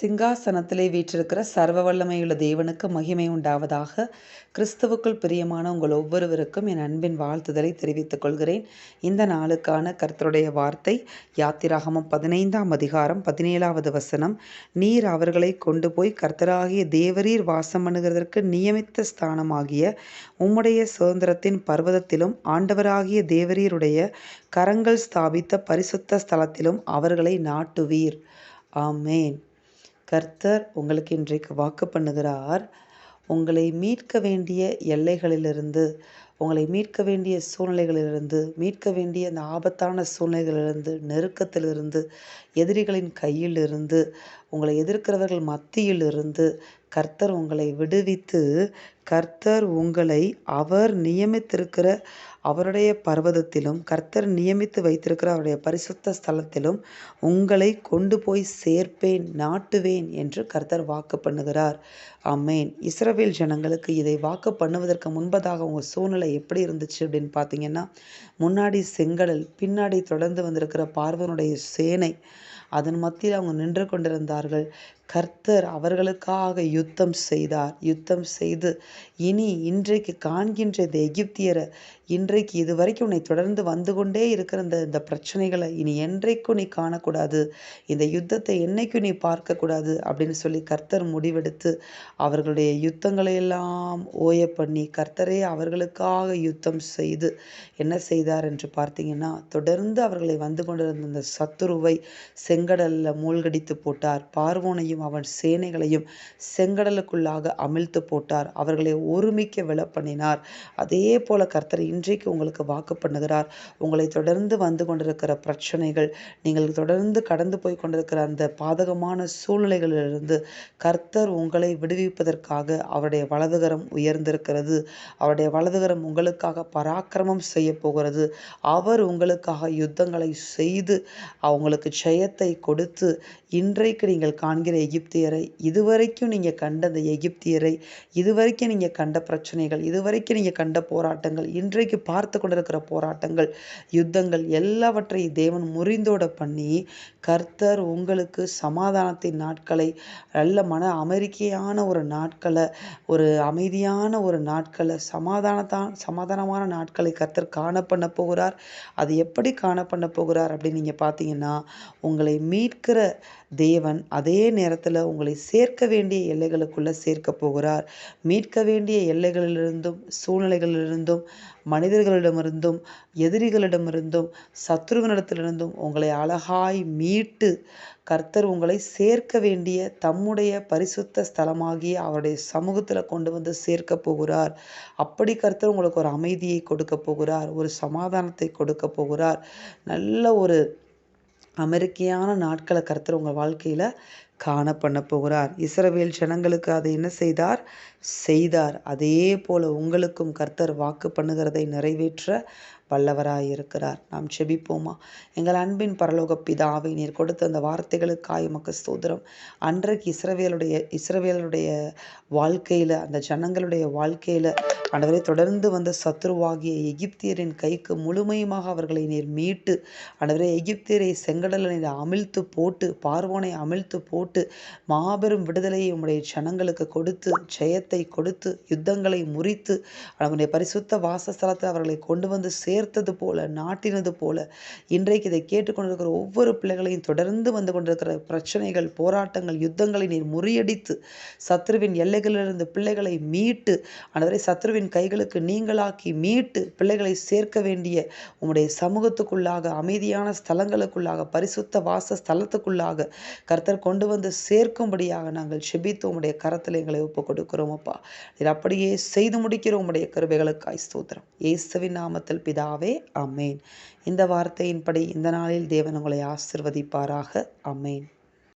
சிங்காசனத்திலே வீற்றிருக்கிற சர்வ வல்லமையுள்ள தேவனுக்கு மகிமை உண்டாவதாக கிறிஸ்துவுக்குள் பிரியமான உங்கள் ஒவ்வொருவருக்கும் என் அன்பின் வாழ்த்துதலை தெரிவித்துக் கொள்கிறேன். இந்த நாளுக்கான கர்த்தருடைய வார்த்தை யாத்திராகமம் பதினைந்தாம் அதிகாரம் பதினேழாவது வசனம். நீர் அவர்களை கொண்டு போய் கர்த்தராகிய தேவரீர் வாசம் பண்ணுகிறதற்கு நியமித்த ஸ்தானமாகிய உம்முடைய சுதந்திரத்தின் பர்வதத்திலும் ஆண்டவராகிய தேவரீருடைய கரங்கள் ஸ்தாபித்த பரிசுத்த ஸ்தலத்திலும் அவர்களை நாட்டுவீர். ஆமேன். கர்த்தர் உங்களுக்கு இன்றைக்கு வாக்கு பண்ணுகிறார். உங்களை மீட்க வேண்டிய எல்லைகளிலிருந்து உங்களை மீட்க வேண்டிய சூழ்நிலைகளிலிருந்து மீட்க வேண்டிய அந்த ஆபத்தான சூழ்நிலைகளிலிருந்து நெருக்கத்திலிருந்து எதிரிகளின் கையிலிருந்து உங்களை எதிர்க்கிறவர்கள் மத்தியிலிருந்து கர்த்தர் உங்களை விடுவித்து கர்த்தர் உங்களை அவர் நியமித்திருக்கிற அவருடைய பர்வதத்திலும் கர்த்தர் நியமித்து வைத்திருக்கிற அவருடைய பரிசுத்த ஸ்தலத்திலும் உங்களை கொண்டு போய் சேர்ப்பேன் நாட்டுவேன் என்று கர்த்தர் வாக்கு பண்ணுகிறார். அம்மேன் இஸ்ரவேல் ஜனங்களுக்கு இதை வாக்கு பண்ணுவதற்கு முன்பதாக உங்கள் சூழ்நிலை எப்படி இருந்துச்சு அப்படின்னு பார்த்தீங்கன்னா முன்னாடி செங்கடல் பின்னாடி தொடர்ந்து வந்திருக்கிற பார்வனுடைய சேனை அதன் மத்தியில் அவங்க நின்று கொண்டிருந்தார்கள். கர்த்தர் அவர்களுக்காக யுத்தம் செய்தார். யுத்தம் செய்து இனி இன்றைக்கு காண்கின்ற இந்த எகிப்தியரை இன்றைக்கு இதுவரைக்கும் உன்னை தொடர்ந்து வந்து கொண்டே இருக்கிற இந்த இந்த பிரச்சனைகளை இனி என்றைக்கும் நீ காணக்கூடாது. இந்த யுத்தத்தை என்னைக்கும் நீ பார்க்கக்கூடாது அப்படின்னு சொல்லி கர்த்தர் முடிவெடுத்து அவர்களுடைய யுத்தங்களை எல்லாம் ஓய பண்ணி கர்த்தரே அவர்களுக்காக யுத்தம் செய்து என்ன செய்தார் என்று பார்த்தீங்கன்னா தொடர்ந்து அவர்களை வந்து கொண்டிருந்த இந்த சத்துருவை செங்கடலில் மூழ்கடித்து போட்டார். பார்வோனையும் அவன் சேனைகளையும் செங்கடலுக்குள்ளாக அமிழ்த்து போட்டார். அவர்களை ஒருமிக்க விழ பண்ணினார். அதே போல கர்த்தர் இன்றைக்கு உங்களுக்கு வாக்கு பண்ணுகிறார். உங்களை தொடர்ந்து வந்து கொண்டிருக்கிற பிரச்சனைகள் நீங்கள் தொடர்ந்து கடந்து போய் கொண்டிருக்கிற அந்த பாதகமான சூழ்நிலைகளிலிருந்து கர்த்தர் உங்களை விடுவிப்பதற்காக அவருடைய வலதுகரம் உயர்ந்திருக்கிறது. அவருடைய வலதுகரம் உங்களுக்காக பராக்கிரமம் செய்ய போகிறது. அவர் உங்களுக்காக யுத்தங்களை செய்து அவங்களுக்கு ஜெயத்தை கொடுத்து இன்றைக்கு நீங்கள் காண்கிற எகிப்தியரை இதுவரைக்கும் நீங்கள் கண்ட அந்த எகிப்தியரை இதுவரைக்கும் நீங்கள் கண்ட பிரச்சனைகள் இதுவரைக்கும் நீங்கள் கண்ட போராட்டங்கள் இன்றைக்கு பார்த்து கொண்டிருக்கிற போராட்டங்கள் யுத்தங்கள் எல்லாவற்றையும் தேவன் முறிந்தோட பண்ணி கர்த்தர் உங்களுக்கு சமாதானத்தின் நாட்களை நல்ல மன அமெரிக்கையான ஒரு நாட்களை ஒரு அமைதியான ஒரு நாட்களை சமாதானத்தான் சமாதானமான நாட்களை கர்த்தர் காண பண்ண போகிறார். அது எப்படி காண பண்ண போகிறார் அப்படின்னு நீங்கள் பார்த்தீங்கன்னா உங்களை மீட்கிற தேவன் அதே நேரத்தில் உங்களை சேர்க்க வேண்டிய எல்லைகளுக்குள்ளே சேர்க்க போகிறார். மீட்க வேண்டிய எல்லைகளிலிருந்தும் சூழ்நிலைகளிலிருந்தும் மனிதர்களிடமிருந்தும் எதிரிகளிடமிருந்தும் சத்ருவனிடத்திலிருந்தும் உங்களை அழகாய் மீட்டு கர்த்தர் உங்களை சேர்க்க வேண்டிய தம்முடைய பரிசுத்த ஸ்தலமாகிய அவருடைய சமூகத்தில் கொண்டு வந்து சேர்க்க போகிறார். அப்படி கர்த்தர் உங்களுக்கு ஒரு அமைதியை கொடுக்க போகிறார் ஒரு சமாதானத்தை கொடுக்க போகிறார். நல்ல ஒரு அமெரிக்கையான நாட்களை கர்த்தர் உங்கள் வாழ்க்கையில் காண பண்ண போகிறார். இஸ்ரவேல் ஜனங்களுக்கு அதை என்ன செய்தார்? செய்தார். அதே போல உங்களுக்கும் கர்த்தர் வாக்கு பண்ணுகிறதை நிறைவேற்ற வல்லவராயிருக்கிறார். நாம் செபிப்போமா எங்கள் அன்பின் பரலோக பிதாவை நீர் கொடுத்த அந்த வார்த்தைகளுக்காய் உமக்கு ஸ்தோத்திரம். அன்றைக்கு இஸ்ரவேலுடைய இஸ்ரவேலுடைய வாழ்க்கையில் அந்த ஜனங்களுடைய வாழ்க்கையில் ஆண்டவரை தொடர்ந்து வந்த சத்ருவாகிய எகிப்தியரின் கைக்கு முழுமையுமாக அவர்களை நீர் மீட்டு ஆண்டவரே எகிப்தியரை செங்கடலை நீர் அமிழ்த்து போட்டு பார்வோனை அமிழ்த்து போட்டு மாபெரும் விடுதலையை உம்முடைய ஜனங்களுக்கு கொடுத்து ஜெயத்தை கொடுத்து யுத்தங்களை முறித்து அவனுடைய பரிசுத்த வாசஸ்தலத்தை அவர்களை கொண்டு வந்து சேர்த்தது போல நாட்டினது போல இன்றைக்கு இதை கேட்டுக்கொண்டிருக்கிற ஒவ்வொரு பிள்ளைகளையும் தொடர்ந்து வந்து கொண்டிருக்கிற பிரச்சனைகள் போராட்டங்கள் யுத்தங்களை நீர் முறியடித்து சத்ருவின் எல்லைகளிலிருந்து பிள்ளைகளை மீட்டு அனைவரை சத்ருவின் கைகளுக்கு நீங்களாக்கி மீட்டு பிள்ளைகளை சேர்க்க வேண்டிய உம்முடைய சமூகத்துக்குள்ளாக அமைதியான ஸ்தலங்களுக்குள்ளாக பரிசுத்த வாசஸ்தலத்துக்குள்ளாக கர்த்தர் கொண்டு வந்து வந்து சேர்க்கும்படியாக நாங்கள் செபித்து உம்முடைய கரத்தில் எங்களை ஒப்பு கொடுக்கிறோம் அப்பா. இது அப்படியே செய்து முடிக்கிற உம்முடைய கருவைகளுக்காய் ஸ்தோத்திரம். இயேசுவின் நாமத்தில் பிதாவே அமேன் இந்த வார்த்தையின்படி இந்த நாளில் தேவன் உங்களை ஆசிர்வதிப்பாராக அமேன்